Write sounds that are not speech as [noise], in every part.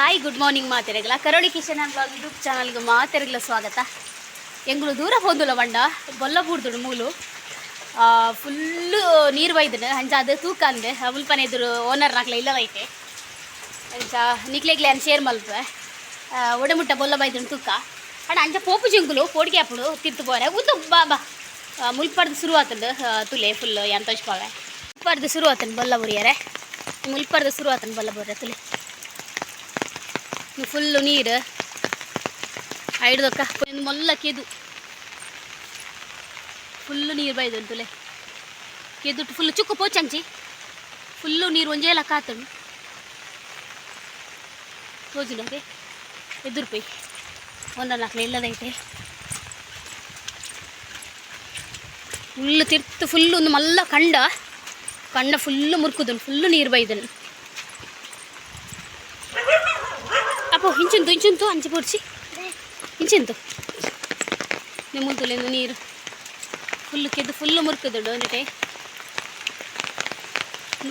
Hi good morning ಮಾತೆರೆಗಲ Karoli Kishan blog YouTube ಚಾನಲ್ಗೆ ಮಾತೆರೆಗಲ ಸ್ವಾಗತ. ಎಂಗಳು ದೂರ ಹೋದಲ್ಲ ಬಂಡ ಬೊಲ್ಲ ಬೂಡ್ದುಡು ಮೂಲು ಫುಲ್ಲು ನೀರು ಬೈದನು ಅಂಚ ಅದು ತೂಕ ಅಂದೆ. ಮುಲ್ಪನೆ ಎದುರು ಓನರ್ ನಾಕ್ಲ ಐತೆ. ಅಂಚ ನಿಕ್ಲೆಗ್ಲೆ ಅನ್ ಶೇರ್ ಮಲ್ಪೆ. ಒಡೆಮುಟ್ಟ ಬೊಲ್ಲ ಬೈದನು ತೂಕ. ಅಣ್ಣ ಅಂಚ ಪೋಪು ಜಿಂಗುಲು, ಪೋಡಿಗೆ ಹಾಪುಡು ತಿರ್ತು ಪೋರೆ. ಉದ್ದು ಬಾ ಬಾ. ಮುಲ್ಪಡ್ದು ಶುರು ಆತಂದು ತುಲೆ ಫುಲ್ ಎಂತ ಪಾವೆ. ಮುಲ್ಪಡ್ದು ಶುರು ಆತನ್ ಬೊಲ್ಲ ಬುರಿಯರೆ. ಮುಲ್ಪಡ್ದು ಶುರು ಆತನ್ ಬೊಲ್ಲ ಬುರಿಯ ತುಲೆ. ಫುಲ್ಲು ನೀರು ಐಡ್ದಕ್ಕ ಒಂದು ಮೊಲ್ಲ ಕೆದು ಫುಲ್ಲು ನೀರು ಬೈದು ತುಲೆ ಕೆದುಟ್ಟು ಫುಲ್ಲು ಚುಕ್ಕು ಪೋಚಂಚಿ ಫುಲ್ಲು ನೀರು ಒಂಜೇಲ ಕಾತುಂಡು ತೋಜುನಗೆ ಎದುರು ಪೈ ಒಂದ ನಾಲ್ಕು ಇಲ್ಲದೈತೆ ಫುಲ್ಲು ತಿರ್ತು ಫುಲ್ಲು ಒಂದು ಮಲ್ಲ ಕಂಡ ಕಂಡ ಫುಲ್ಲು ಮುರ್ಕುದುಂಡು ಫುಲ್ಲು ನೀರು ಬೈದನು ಅಪ್ಪ ಹಿಂಚುಂತು ಹಿಂಚುಂತು ಅಂಚಿ ಪೊಡ್ಸಿ ಹಿಂಚುಂತು ನಿಮ್ಮುಂತುಲೆಂದು ನೀರು ಫುಲ್ಲು ಕೆದ್ದು ಫುಲ್ಲು ಮುರ್ಕುದುಂಡು ಒಂದಿಟೆ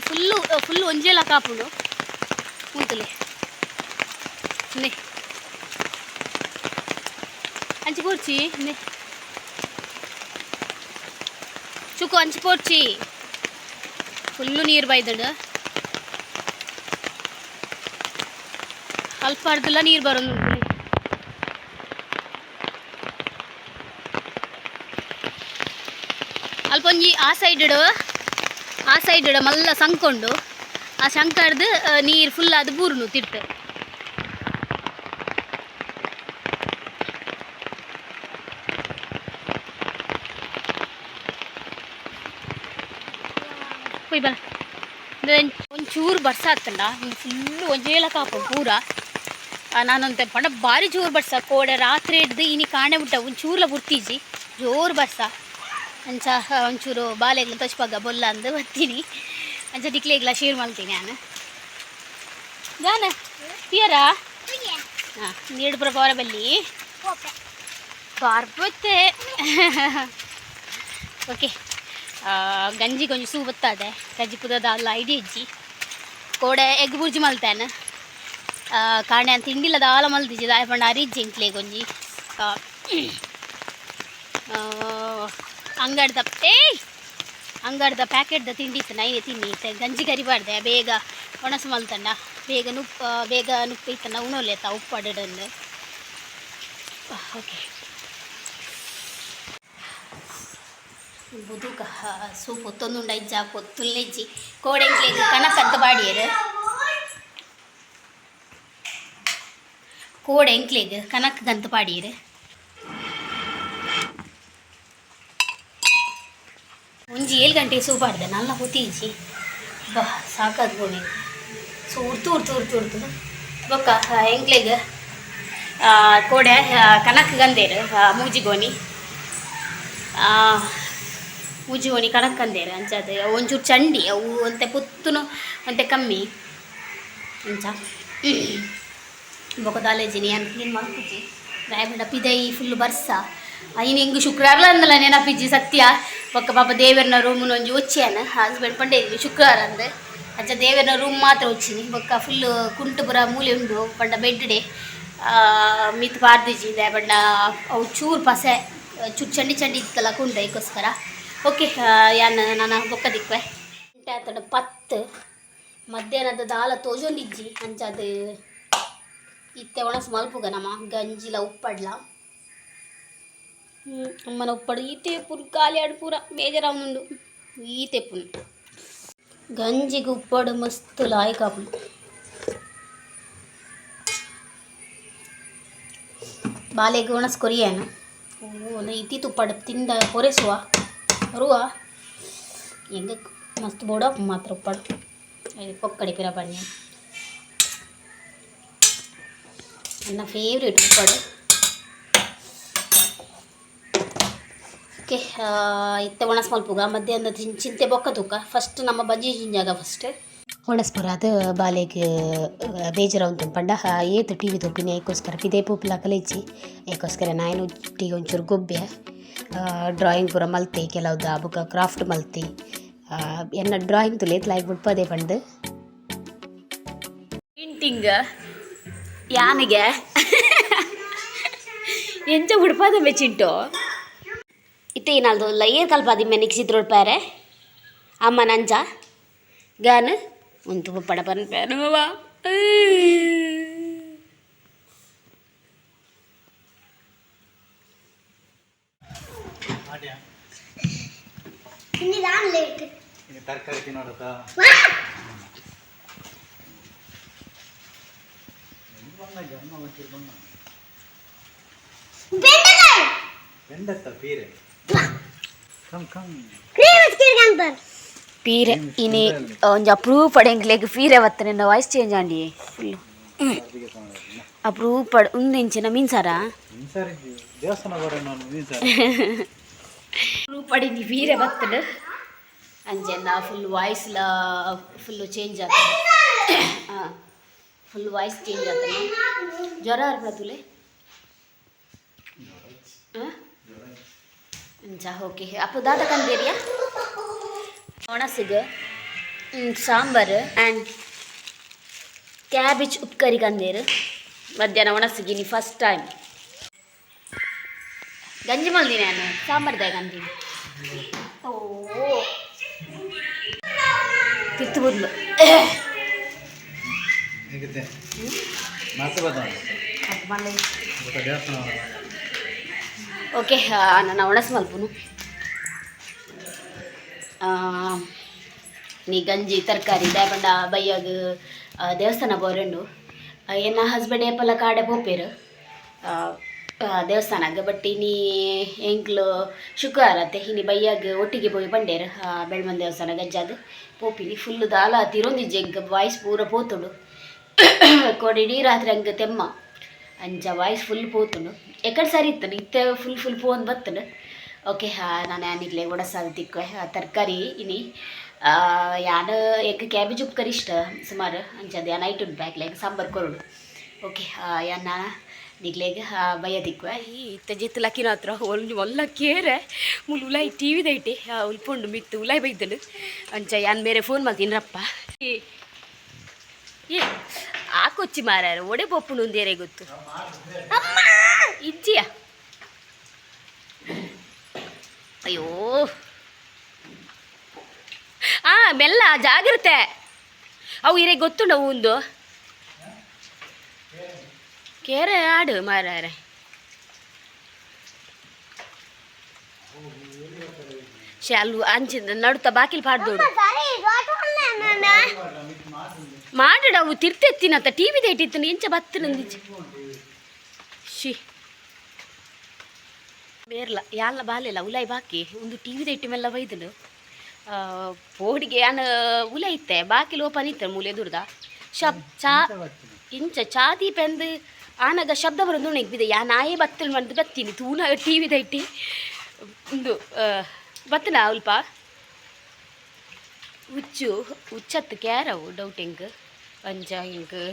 ಫುಲ್ಲು ಫುಲ್ಲು ಒಂಜೇಲ ಕಾಪುಂಡು ಮುಂತುಲೆ ನೆ ಅಂಚಿ ಪೋಡ್ಚಿ ನೆ ಚುಕ್ಕು ಅಂಚಿ ಪೋಡ್ಚಿ ಫುಲ್ಲು ನೀರು ಬೈದಡು ಅಲ್ಪ ಅರ್ಧಲ್ಲ ನೀರು ಬರೋದು ನೋಡಿ ಅಲ್ಪ ಒಂಜಿ ಆ ಸೈಡ್ ಆ ಸೈಡ್ ಮಲ್ಲ ಸಂಕೊಂಡು. ಆ ಸಂಕಡ್ದು ನೀರು ಫುಲ್ ಅದು ಬೂರ್ನು ತಿಟ್ಟು. ಬರ ಒಂಚೂರು ಬರ್ಸ ಹತ್ತಂಡ ಫುಲ್ಲು ಒಂಜೇಲ ಕಾಪು ಪೂರ. ನಾನಂತೆ ಪಂಡ ಭಾರಿ ಜೋರು ಬರ್ಸ. ಕೋಡೆ ರಾತ್ರಿ ಹಿಡ್ದು ಇನಿ ಕಾಣೆ ಬಿಟ್ಟ ಒಂಚೂರ್ಲ ಬುರ್ತೀಜಿ ಜೋರು ಬರ್ಸ. ಅಂಚ ಒಂಚೂರು ಬಾಲೆಗ್ಲ ತೊಚ್ಪಾಗ ಬೊಲ್ಲ ಅಂದು ಬರ್ತೀನಿ. ಅಂಚ ಟಿಕ್ಲೆಗ್ಲ ಶೇರ್ ಮಾಡ್ತೀನಿ ನಾನು. ಜಾನ ಪಿಯರ ಹಾಂ ನೀಡು ಪುರ ಪವರ ಬಲ್ಲಿ. ಬರ್ಬತ್ತೆ ಓಕೆ. ಗಂಜಿ ಕೊಂಚ ಸೂ ಬತ್ತಾದೆ. ಗಂಜಿ ಪುದದ ಐಡಿ ಇಜ್ಜಿ. ಕೋಡೆ ಎಗ್ ಬುರ್ಜಿ ಮಲ್ತೇನೆ. ಕಾಣೆ ಅಂತ ತಿಂಡಿಲ್ಲ ದಾಲ ಮಲ್ದಿಜ್ಜಿ ದಾಯ ಪಂಡ ಅರಿಜ್ಜಿ ಇಂಕ್ಲೆ ಗೊಂಜಿ? ಅಂಗಡ್ದ, ಏಯ್! ಅಂಗಡ್ದ ಪ್ಯಾಕೆಟ್ದ ತಿಂಡಿ ಇತ್ತು ನೈನೆ ತಿನ್ನಿ ಗಂಜಿ ಕರಿಬಾರ್ದೆ, ಬೇಗ ಒಣಸು ಮಲ್ತಂಡ ಬೇಗ ನುಪ್ಪು ಬೇಗ ನುಪ್ಪು ಇತ್ತಂಡ ಉಣೋಲೆತ್ತ ಉಪ್ಪು ಅಡಡನ್ನು ಓಕೆ ಬುದುಕ ಸೂಪ್ ಒತ್ತೊಂದುಂಡ ಇಜ್ಜ ಕೊತ್ತುಲ್ಲೆಜ್ಜಿ ಕೋಡೆಂಕ್ಲೆಗ್ ಕನಕಂತ ಬಾಡಿಯರು. ಕೋಡೆ ಎಂಕ್ಲೆಗ್, ಕನಕ್ ಗಂತ ಪಾಡಿಯರು ಒಂಜಿ ಏಳು ಗಂಟೆಗೆ ಸೂಪ್ ಆಡ್ದೆ ನಲ್ಲ ಹೊತ್ತೀಜಿ ಬಾ, ಸಾಕಾದ್ ಗೋಣಿ. ಸೊ ಉರ್ತು ಉರ್ತು ಉರ್ತು ಉರ್ತು ಬೊಕ್ಕ ಎಂಗ್ಲೆಗ್ ಕೋಡೆ ಕನಕ್ ಗಂದೇರು ಮೂಜಿ ಗೋಣಿ. ಉಜ್ಜೋನಿ ಕಣಕ್ಕಂದೇರು ಅಂಚದು ಒಂಚೂರು ಚಂಡಿ, ಅವು ಅಂತೆ ಪುತ್ತುನು ಅಂತೆ ಕಮ್ಮಿ. ಅಂಚ. ಬೊಕ ದಾಲೇಜಿನಿ ಅಂತ ಕ್ಲೀನ್ ಮಾಡ್ಕೊಚ್ಚಿ ರಾಯಬಂಡ ಪಿದೈ ಫುಲ್ ಬರ್ಸ ಐನು ಹೆಂಗೆ ಶುಕ್ರವಾರ ಅಂದಲ್ಲ ನೆನಪಿಜ್ಜಿ ಸತ್ಯ ಬೊಕ್ಕ ಪಾಪ ದೇವರನ ರೂಮುನ ಒಂಜಿ ಒಚ್ಚಿಯನ ಹಸ್ಬೆಂಡ್ ಪಂಡೆ ಇದ್ವಿ ಶುಕ್ರವಾರ ಅಂದೆ ಅಂಚ ದೇವರನ ರೂಮ್ ಮಾತ್ರ వచ్చింది ಬೊಕ್ಕ ಫುಲ್ ಕುಂಟುಪುರ ಮೂಲೆ ಉಂಡು ಪಂಡ ಬೆಡ್ ಡೇ ಮಿತ್ ಪಾರ್ದಿಜಿ ಪಂಡ ಅವು ಚೂರು ಪಸೆ ಚೂರು ಚಂಡಿ ಚಂಡಿ ಇತ್ತಲ್ಲ ಕುಂಡ ಇದಕ್ಕೋಸ್ಕರ ಓಕೆ ಯಾನ್ ನಾನು ಬೊಕ್ಕ ದಿಕ್ವೆ ಗಂಟೆ ಆತಡ ಪತ್ತು ಮಧ್ಯಾಹ್ನದ ದಾಲ ತೋಜೊಂದಿಜ್ಜಿ ಅಂಚದು ಇತ್ತೆ ಒಣಸ್ ಮಲ್ಪುಗ ನಮ್ಮ ಗಂಜಿಲ ಉಪ್ಪಡ್ಲ ಹ್ಮ್, ಅಮ್ಮನ ಉಪ್ಪಡು ಈತೆ ಪುರ್ ಖಾಲಿ ಆಡು ಪೂರ ಬೇಜಾರಾವುಂಡು ಈತೆ ಪುನ್ ಗಂಜಿಗೆ ಉಪ್ಪಡು ಮಸ್ತ್ ಲಾಯ್ಕಾಪು ಬಾಲೆಗೆ ಒಣಸ್ ಕೊರಿಯೇನು ಓ ಇತಿ ತುಪ್ಪಡು ತಿಂದ ಹೊರೆಸುವ ಬರುವ ಹೆಂಗೆ ಮಸ್ತ್ ಬೋಡ ಮಾತ್ರ ಉಪ್ಪಡು ಇದು ಪೊಕ್ಕಡಿ ಪಿರ ಬನ್ನಿ ನನ್ನ ಫೇವ್ರೇಟ್ ಉಪ್ಪಡು ಓಕೆ ಇತ್ತೆ ಒಣಸ್ ಮಲ್ಪುಗ ಮಧ್ಯಾಹ್ನದ ತಿನ್- ಚಿಂತೆ ಬೊಕ್ಕ ತೂಕ. ಫಸ್ಟ್ ನಮ್ಮ ಬಜ್ಜಿ ಜಿಂಜಾಗ ಫಸ್ಟ್ ಒಣಸ್ಪುರ ಅದು ಬಾಲೆಗೆ ಬೇಜಾರ ಉಂಟು ಪಂಡ. ಏತು ಟಿ ವಿ ತೊಪ್ಪಿನ ಏಕೋಸ್ಕರ ಪಿದೇ ಪೂಪ್ಲ ಕಲಿಚಿ ಏಕೋಸ್ಕರ ನಾನು ಟಿ ಒಂಚೂರು ಗೊಬ್ಬೆ ಡ್ರಾಯಿಂಗ್ ಪೂರ ಮಲ್ತೆ ಕೆಲವ್ದು ಬುಕ್ಕ ಕ್ರಾಫ್ಟ್ ಮಲ್ತಿ. ಎನ್ನ ಡ್ರಾಯಿಂಗ್ ತುಲೇತ್ ಲಾಯ್ಕ್ ಬಿಡ್ಪದೆ ಪಂಡು ಪೇಂಟಿಂಗ್ ಯಾನಿಗೆ ಎಂಚ ಉಡ್ಪಾದ ಮೆಚ್ಚಿಂಟು ಇತ್ತೆ ನಾಲ್ದು ಲಯ್ಯರ್ ಕಲ್ಪಾದಿ ಮೆನಿಕ್ ಸಿದ್ರೊಡ್ಪಾರೆ ಅಮ್ಮ ನಂಜ ಗಾನ ಒಂದು ಪಡ ಪನ್ ಪ್ಯಾನುವ ಈಗ ತರಕಾರಿ ತಿನ್ನೋದಕ್ಕ ಜನ್ಮ ಮತ್ತಿರ್ ಬಣ್ಣ ಬೆಂಡತ್ತ ಪೀರೆ ಕಮ್ ಕಮ್ ಪೀರೆ ಇನಿ ಒಂಜಿ ಅಪ್ರೂವ್ ಪಡೆಂಗ್ಲೆಗ್ ಪೀರೆ ಬತ್ತ ನಿನ್ನ ವಾಯ್ಸ್ ಚೇಂಜ್ ಆಂಡಿ ಫುಲ್ ಅಪ್ರೂವ್ ಪಡ್ ಉಂದೆಂಚಿನ ಮೀನ್ಸಾರ ಸರಿ ದೇವಸ್ಥಾನ ಬರ ನಾನು ನೀನು ಸರ್ ಅಪ್ರೂವ್ ಪಡಿ ಪೀರೆ ಬತ್ತಡು ಅಂಜೆನ್ನ ಫುಲ್ ವಾಯ್ಸ್ಲ ಫುಲ್ಲು ಚೇಂಜ್ ಆಗ್ತದೆ ಹಾಂ ಫುಲ್ ವಾಯ್ಸ್ ಚೇಂಜ್ ಆಗ್ತದೆ ಜ್ವರ ಅರ್ಪ ತುಲೆ ಹಾಂ ಅಂಚ ಓಕೆ ಅಪ್ಪ ದಾದ ಕಂದೇರಿಯಾ ಒಣಸಿಗೆ ಸಾಂಬಾರು ಆ್ಯಂಡ್ ಕ್ಯಾಬೇಜ್ ಉಪ್ಕರಿ ಕಂದೇರು ಮಧ್ಯಾಹ್ನ ಒಣಸಿಗಿನಿ ಫಸ್ಟ್ ಟೈಮ್ ಗಂಜಿ ಮಲ್ದಿನಿ ನಾನು ಸಾಂಬಾರ್ದಾಗ ಅಂತೀನಿ ಓ ತಿತ್ತು ಬದ್ಲು ಹೇಗಿದೆ ಮತ್ತೆ ಓಕೆ ನಾನು ಒಣಸ್ ಮಲ್ಪುನು ನೀ ಗಂಜಿ, ತರಕಾರಿ ದಾಯಪಂಡ ಬೈಯಾಗ ದೇವಸ್ಥಾನ ಬೋರೆಂಡು ಎನ್ನ ಹಸ್ಬೆಂಡ್ ಏಪಲ ಕಾಡೆ ಪೋಪೇರು? ದೇವಸ್ಥಾನಗ ಬಟ್ ನೀ ಎಂಕ್ಲು ಶುಕ್ರವಾರ ಅತ್ತೆ, ಇನ್ನು ಬೈಯಾಗ ಒಟ್ಟಿಗೆ ಹೋಗಿ ಬಂಡೇರು ಬೆಳ್ಮನ್ ದೇವಸ್ಥಾನ ಗಜ್ಜಾಗ ಪೋಪಿನಿ ಫುಲ್ ದಾಲ ತಿರೊಂದಿಜ್ಜೆ ವಾಯ್ಸ್ ಪೂರ ಪೋತುಡು. ಕೊಡಿಡೀ ರಾತ್ರಿ ಹಂಗೆ ತೆಮ್ಮ. ಅಂಚ ವಾಯ್ಸ್ ಫುಲ್ ಪೋತುಂಡು. ಎಕಡೆ ಸರಿ ಇತ್ತು ಇತ್ತೆ ಫುಲ್ ಫುಲ್ ಪೋನ್ ಬತ್ತುಂಡು. ಓಕೆ ನಾನು ಯಾನಿಗ್ಲೆ ಒಡಸಾದ ತಿಕ್ಕ ತರಕಾರಿ ಇನಿ. ಯಾನ ಎಗ್ ಕ್ಯಾಬೇಜ್ ಉಪ್ಕರಿ ಇಷ್ಟ? ಸುಮಾರು ಅಂಚದ ಯಾನ ಐಟು ಬ್ಯಾಗ್ಲೆಗ್ ಸಾಂಬಾರ್ ಕೊರುಡು ಓಕೆ ಯಾನ ನಿಗ್ಲೆಗ್ ಬಯ್ಯ ತಿಕ್ಕ ಈ, ಇತ್ತ ಜಿತ್ತು ಲಕ್ಕಿನ ಹತ್ರ ಒಂದು ಒಲ್ಲ ಕೇರೆ. ಮುಲ್ ಉಲಾಯಿ, ಟಿ ವಿದೈಟಿ ಉಲ್ಪೊಂಡು ಮಿತ್ತು ಉಲಾಯಿ ಬೈದಲು ಅಂಚ ಯಾನ್ ಬೇರೆ ಫೋನ್ ಮಾಡ್ತೀನಿರಪ್ಪ ಏ ಕೊಚ್ಚಿ ಮಾರಾರೆ ಒಡೆ ಪಪ್ಪುನು ಒಂದೇರೆ ಗೊತ್ತು. ಅಮ್ಮ! ಇಜ್ಜಿಯ? ಅಯ್ಯೋ. ಆ, ಮೆಲ್ಲ ಜಾಗ್ರತೆ. ಅವು ಇರೇ ನಾವು ಒಂದು ಕೇರೆ ಆಡು ಮಾರಾರೆ ಶಾಲು ಅಂಚಿಂದ ನಡುತ್ತ ಬಾಕಿಲ್ ಪಾಡ್ದೋಡು. ಮಾಡಡ ಅವು ತಿರ್ತೆತ್ತಿನತ್ತ ಟಿ ವಿ ಇಟ್ಟಿತ್ತು ಎಂಚ ಬತ್ತು ನಂದಿಚ್ಚಿ ಶಿ ಬೇರ್ಲ ಯಾಲ ಬಾಲೆಲ್ಲ ಉಲಾಯಿ ಬಾಕಿ, ಒಂದು ಟಿ ವಿ ಇಟ್ಟು ಮೆಲ್ಲ ಬೈದನು ಪೋಡಿಗೆ ಯಾನ ಉಲ ಇತ್ತೆ, ಬಾಕಿ ಲೋಪ ಇತ್ತೆ ಮೂಲೆ ದುರ್ದ ಶಬ್, ಚಾ, ಇಂಚ ಚಾದಿ ಪೆಂದು, ಆನಾಗ ಶಬ್ದ ಬರೋದು ನೆಗ್ಬಿದೆ. ಯಾ ನಾಯೇ ಬತ್ತಲ್ ಬಂದು ಬತ್ತೀನಿ, ತೂನ ಟಿ ವಿ ದೈಟಿ ಒಂದು ಬತ್ತನ ಅಲ್ಪ ಉಚ್ಚು ಉಚ್ಚತ್ತು ಕ್ಯಾರವು ಡೌಟಿಂಗ್ ಹೆಂಗೆ? ಅಂಜ ಹಿಂಗೆ?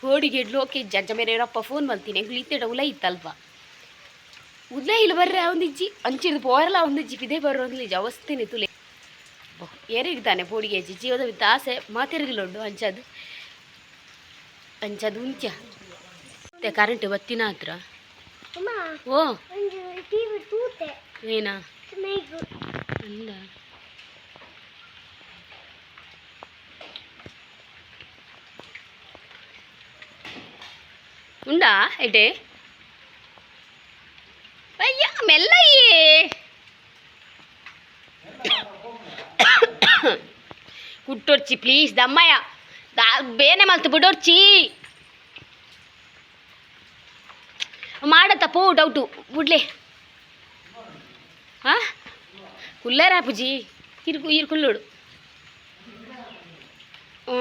ಹೋಡಿಗೆ ಲೋಕೆ ಜಜ್ಜ ಮೇರೆ ಏನಪ್ಪ ಫೋನ್ ಮಾಡ್ತೀನಿ? ಹೆಂಗೆ ಇತ್ತೆಡ ಉಲ ಇತ್ತಲ್ವ? ಉಲ್ಲ ಇಲ್ಲಿ ಬರ್ರೆ ಅವನಿಜ್ಜಿ ಅಂಚಿನ ಪೋರಲ್ಲ ಅವನಿಜ್ಜಿ ಇದೇ ಬರೋ ಅಂದ್ಲಿ ಅವಸ್ಥೆನೆ ತುಲೆ. ಏರಿಗ್ತಾನೆ ಪೋಡಿಗೆ ಅಜ್ಜಿ? ಜೀವದ ವಿತ್ತ ಆಸೆ. ಮಾತಿರಗಿಲ್ಲೊಂಡು ಅಂಚದು ಅಂಚದು ಉಂಚ ಮತ್ತೆ ಕರೆಂಟ್ ಬತ್ತಿನ ಹತ್ರ? ಓ. ಏನಾ? ಅಲ್ಲ ఉందా ఎటే అయ్యా మెల్లయ్యే కుట్టొచ్చి ప్లీజ్ దమ్మయ్య దా ಬೇನೆ ಮಲ್ತು ಬಿಡೋರ್ಚಿ ಮಾಡತ್ತ ಪೋ ಡೌಟು ಬಿಡ್ಲೆ ಹಾಂ ಕುಲ್ಲೇರ ಪೂಜಿ ಇರ್ಕು ಇರ್ಕುಲ್ಲೋಡು ಹ್ಞೂ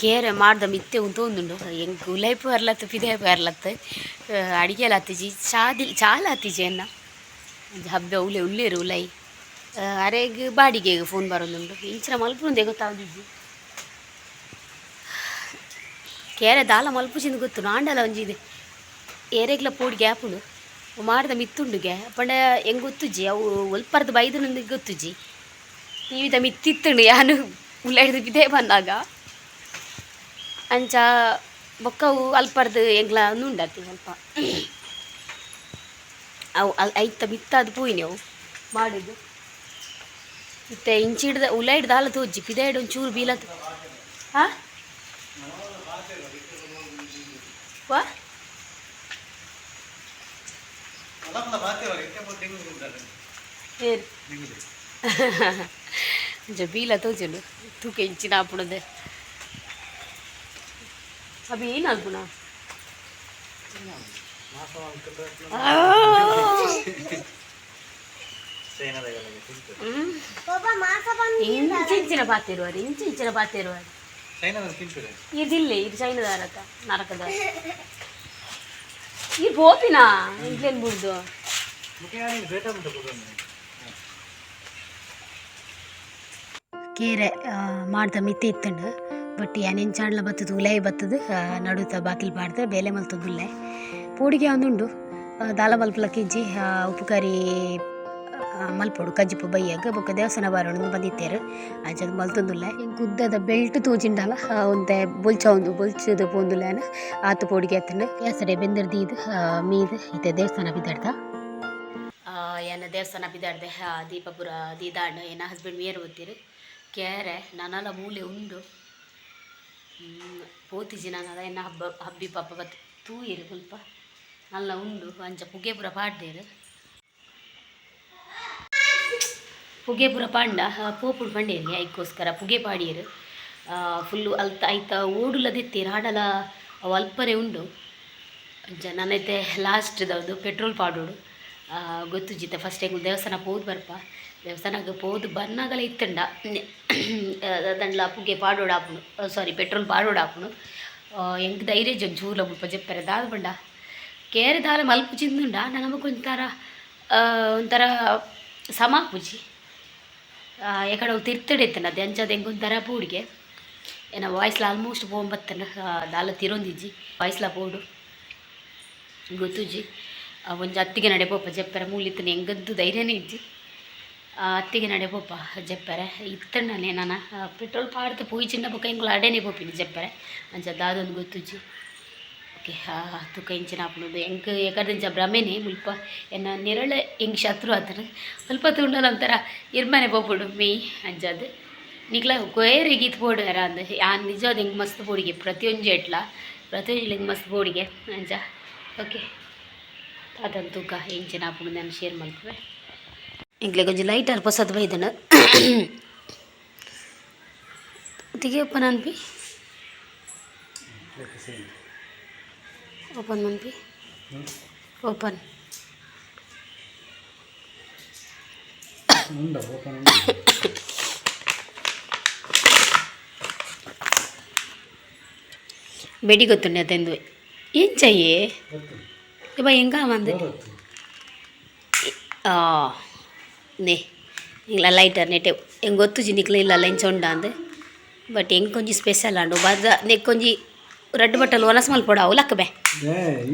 ಕೇರೆ ಮಾಡ್ದ ಮಿತ್ತೆ ಉಂತು ಒಂದುಂಡು ಎಂಕ್ ಉಲೈಪು ಅರ್ಲತ್ತು ಪಿದೇಪು ಅರ್ಲತ್ತು ಅಡಿಗೆಲ ಹತ್ತಿಜಿ ಚಾದಿ ಚಾಲ ಹತ್ತಿಜಿ ಅನ್ನ. ಹಬ್ಬ ಉಲೆ ಉಲ್ಲೇರು ಉಲೈ. ಅರೆಗ್ ಬಾಡಿಗೆಗೆ ಫೋನ್ ಬರೋದುಂಡು. ಇಂಚಿನ ಮಲ್ಪುಂದೆ ಗೊತ್ತಾವದಿಜ್ಜಿ ಕೇರೆ ದಾಲ ಮಲ್ಪುಜಿಂದು ಗೊತ್ತು, ನಾಂಡಲ ಒಂಜಿದೆ. ಏರೆಗ್ಲ ಪೋಡಿ ಗ್ಯಾಪುಂಡು ಮಾಡ್ದ ಮಿತ್ತುಂಡು ಗ್ಯಾ, ಪಂಡ ಹೆಂಗ್ ಗೊತ್ತುಜ್ಜಿ? ಅವು ಒಲ್ಪರ್ದು ಬೈದು ನನಗೆ ಗೊತ್ತುಜ್ಜಿ ನೀವಿದ ಮಿತ್ತಿತ್ತುಂಡು ಯಾನು. ಉಳ್ಳಾಡಿದ ಬಿದೇ ಬಂದಾಗ ಅಂಚ ಬೊಕ್ಕವು ಅಲ್ಪರ್ದು ಎಂಗ್ಲ ನುಂಡಾತಿ ಸ್ವಲ್ಪ. ಅವು ಐತ ಮಿತ್ತಾದ ಅವು ಮಾಡಿದ್ದು. ಇತ್ತೆ ಇಂಚಿಡ್ದ ಉಲ ಹಿಡ್ದ ಹಾಲು ತೋಜಿ ಪಿದ ಹಿಡ್ [laughs] ಒಂಚೂರು ಬೀಲತ್ತು ಹಾಂ ವಾ? ಬೀಲ ತೋಜಲು ತೂಕ ಇಂಚಿನ ಹಾಪುಡದೆ ಅಭಿ అవి నలుపునా ಇಂಚಿಂಚಿನ ಪಾತ್ರೆ ಇರುವ ಇಂಚಿಂಚಿನ ಪಾತ್ರೆ ಇರುವ ಇದಿಲ್ಲೇ ಇದು ಚೈನದ ಅರಕ ನರಕದ ಈ ಬೋಪಿನ ಇಂಟ್ಲೇನು ಬಿಡ್ದು? ಕೇರೆ ಮಾಡ್ದ ಮಿತ್ತೆ ಇತ್ತಂಡು. ಬಟ್ ಎಂಚಾಂಡ್ಲ ಬತ್ತದ ಉಲೈ ಬತ್ತದ ನಡುತ್ತ ಬಾಕಿಲ್ ಪಾಡ್ದೆ, ಬೇಲೆ ಮಲ್ ಉಲ್ಲೆ ಪೂಡಿಗೆ ಒಂದುಂಡು ದಾಲ ಮಲ್ಪಲ ಕಿಜ್ಜಿ ಉಪ್ಪು ಕರಿ ಮಲ್ಪೊಡು ಕಜ್ಜಿಪು ಬೈಯಾಗ, ಬೊಕ್ಕ ದೇವಸ್ಥಾನ ಬಾರೋಣ ಬಂದಿತ್ತೇರು ಅಂಚದ ಮಲ್ತೊಂದುಲ್ಲ ಗುದ್ದದ ಬೆಲ್ಟ್ ತೂಜಿಂಡಲ ಒಂದೆ ಬುಲ್ಚ ಒಂದು, ಬೊಲ್ಚದ ಪೋಂದುಲ್ಲೇನ, ಆತ ಪೋಡಿಗೆ ಆತನ ಕೇಸಡೆ ಬೆಂದಿರ್ದು ಇದು ಮೀದು ಇದೆ ದೇವಸ್ಥಾನ ಬಿದ್ದಾಡ್ದ. ಏನ ದೇವಸ್ಥಾನ ಬಿದ್ದಾಡ್ದೆ ದೀಪಪುರ, ದೀದಾಡ್, ಏನ ಹಸ್ಬೆಂಡ್ ಮೇರು ಓದ್ತೀರಿ ಕೇರೆ ನನ್ನಲ ಮೂಲೆ ಉಂಡು. ಪೋತಿಜಿ ನಾನು ಅದೇನ ಹಬ್ಬ, ಹಬ್ಬಿ ಪಾಪ ಬತ್ ತೂಯಿರು ಸ್ವಲ್ಪ ನಲ್ಲ ಉಂಡು ಅಂಚ ಪುಗೇಪುರ ಪಾಡ್ದೇರು. ಪುಗೇಪುರ ಪಾಂಡ ಪೋಪುಡು ಪಂಡೇರಿ ಐಕೋಸ್ಕರ ಪುಗೆ ಪಾಡಿಯರು. ಫುಲ್ಲು ಅಲ್ತ ಐತ ಓಡುಲದಿತ್ತೀರು, ಹಾಡಲ ಅವು ಅಲ್ಪರೆ ಉಂಡು ಅಂಚ ಲಾಸ್ಟ್ ಲಾಸ್ಟ್ದವ್ದು ಪೆಟ್ರೋಲ್ ಪಾಡೋಡು. ಗೊತ್ತು ಜಿತ ಫಸ್ಟ್ ಹೆಂಗ್ ದೇವಸ್ಥಾನ ಪೋದು ಬರ್ಪ. ದೇವಸ್ಥಾನಕ್ಕೆ ಪೋದು ಬನ್ನಾಗಲ ಇತ್ತಂಡ. ದಂಡ್ಲ ಪುಗೆ ಪಾಡೋಡು ಸಾರಿ ಪೆಟ್ರೋಲ್ ಪಾಡೋಡು ಹೆಂಗ್ ಧೈರ್ಯ ಚೂಲ ಮುಲ್ಪ ಜೆಪ್ಪರೆ ದಾದ ಬಂಡ. ಕೇರೆ ದಾಲ ಮಲ್ಪು ಚಿಂದುಂಡ ನಮಗೆ ಒಂಥರ ಒಂಥರ ಸಮಾಪುಜಿ ಎಕಡೆ ಅವು ತಿರ್ತಡೆತ್ತನ ಅದು ಅಂಚದ ಹೆಂಗೆ ಒಂಥರ ಪೂಡಿಗೆ. ಏನ ವಾಯ್ಸ್ಲ ಆಲ್ಮೋಸ್ಟ್ ಪೋಂಬತ್ತನ ದಾಲ ತಿರೊಂದಿಜ್ಜಿ. ವಾಯ್ಸ್ಲ ಪೋಡು. ಗೊತ್ತುಜಿ ಆ, ಒಂಜಿ ಅತ್ತಿಗೆ ನಡೆ ಪೋಪ ಜೆಪ್ಪರೆ ಮೂಲಿತ್ತನ ಹೆಂಗದ್ದು ಧೈರ್ಯನೇ ಇಜ್ಜಿ. ಆ, ಅತ್ತಿಗೆ ನಡೆ ಪೋಪ ಜೆಪ್ಪರೆ. ಇತ್ತಣ್ಣನೆ ನಾನು ಪೆಟ್ರೋಲ್ ಪಾಡ್ದ ಪೂಜಿ ಚಿನ್ನ ಬುಕ್ಕ ಹೆಂಗುಲ ಅಡೇನೆ ಪೋಪಿನಿ ಜೆಪ್ಪರೆ. ಅಂಚ ದಾದೊಂದು ಗೊತ್ತುಜಿ ಓಕೆ ತುಕ ಇಂಚಿನ ಹಾಪುದು ಹೆಂಗೆ ಯಾಕಂದ್ರೆ ಭ್ರಮೆನೆ ಮುಲ್ಪ ಎನ್ನ ನೆರಳೆ ಹೆಂಗೆ ಶತ್ರು ಆತನ. ಸ್ವಲ್ಪ ತುಂಡಲ್ಲ ಒಂಥರ ಇರ್ಮನೆ ಪೋಪುಡು ಮೀ ಅಂಜಾದ. ನಿಕ್ಲ ಕೊಯರಿಗೆ ಗೀತ್ ಪೋಡು ಯಾರ ಅಂದ. ನಿಜ ನಿಜವಾದ ಹೆಂಗೆ ಮಸ್ತ್ ಪೋಡಿಗೆ ಪ್ರತಿಯೊಂದು ಎಟ್ಲ ಪ್ರತಿಯೊಂದು ಹೆಂಗೆ ಮಸ್ತ್ ಪೋಡಿಗೆ ಅಂಜ. ಓಕೆ. ಅದನ್ನು ತೂಕ ಇಂಚಿನ ಹಾಪುಡು ನಾನು ಶೇರ್ ಮಾಡ್ತೇವೆ. ಇಂಗ್ಲೆ ಕೊಂಚ ಲೈಟ್ ಅಲ್ಪ ಸದ್ ಬೈದನು ತೆಗಿಯಪ್ಪ ನಾನು ಬಿ ಓಪನ್ ಮನ್ಪಿ ಓಪನ್ ಉಂಡ ಓಪನ್ ಬೆಡಿ ಗೊತ್ತುಂಡೆ ಅತೆಂದು ಏನ್ ಚೆಯ್ಯೆ ಗೊತ್ತು ಇವ ಹೆಂಗ ಮಂದೆ ಗೊತ್ತು ಆ ನೇ ಇಲ್ಲ ಲೈಟರ್ ನೆಟ್ಟೆ ಹೆಂಗೆ ಗೊತ್ತು ಜಿನಿಕ್ಲ ಇಲ್ಲ ಲಂಚ್ ಉಂಡ ಅಂದೆ ಬಟ್ ಹೆಂಗೆ ಕೊಂಜಿ ಸ್ಪೆಷಲ್ ಅಂಡು ಬಾದ ನೆ ಕೊಂಜಿ ರೆಡ್ ಬಟ್ಟಲು ಒನಸ್ ಮಲ್ಪಡ ಅವು ಲಕ್ಕಬೆ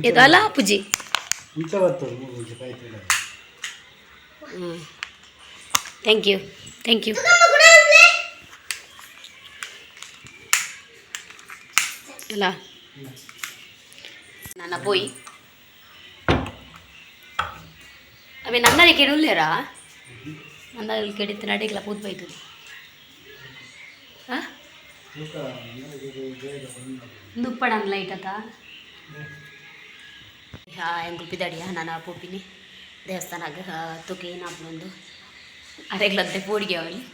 ಇದು ಅಲ್ಲ ಪುಜಿ ಹ್ಞೂ ಥ್ಯಾಂಕ್ ಯು ಥ್ಯಾಂಕ್ ಯು ಅಲ್ಲ ನನ್ನ போய் அவன் நன்னாரி கெடுலேரா ಅಂದಾಗಲಿ ಕೆಡಿತ್ತು ನಡಿಗಲ್ಲ ಪೂತ್ ಬೈತು ದುಪ್ಪಡ ಲೈಟ್ ಅತ ಹಾ ಹೆಂಗೆ ಉಪ್ಪಿದಾಡಿಯ ನಾನು ಪೋಪಿನಿ. ಪೂಪಿನಿ ದೇವಸ್ಥಾನಾಗ ತುಕಿ ನಾಪ್ನೊಂದು ಅರೆಗ್ಲಂತೆ ಪೂಡಿಗೆ ಅವಲ್ಲಿ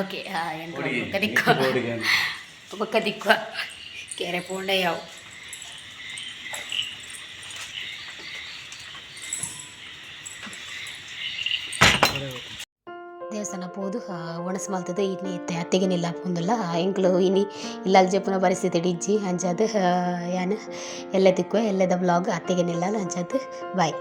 ಓಕೆ ಕದಿಕ್ಕ ಬೊಕ್ಕ ದಿಕ್ಕ? ಕೆರೆ ಪೂಂಡೆ ಯಾವ? ದೇವಸ್ಥಾನ పోదు ಒಣಸ್ ಮಲ್ತದ ಇನ್ನು ಇತ್ತೆ, ಅತ್ತೆಗೆ ನಿಲ್ಲ ಪೊಂದುಲ್ಲ. ಎಂಕ್ಲು ಇನಿ ಇಲ್ಲಾಲ್ ಜಪುನ ಪರಿಸ್ಥಿತಿ ಡಿಜ್ಜಿ ಅಂಚದು ಯಾನ, ಎಲ್ಲೆ ಎಲ್ಲದ ಬ್ಲಾಗ್, ಅತ್ತೆಗೆ ನಿಲ್ಲ ಅಂಚದು ಬಾಯ್.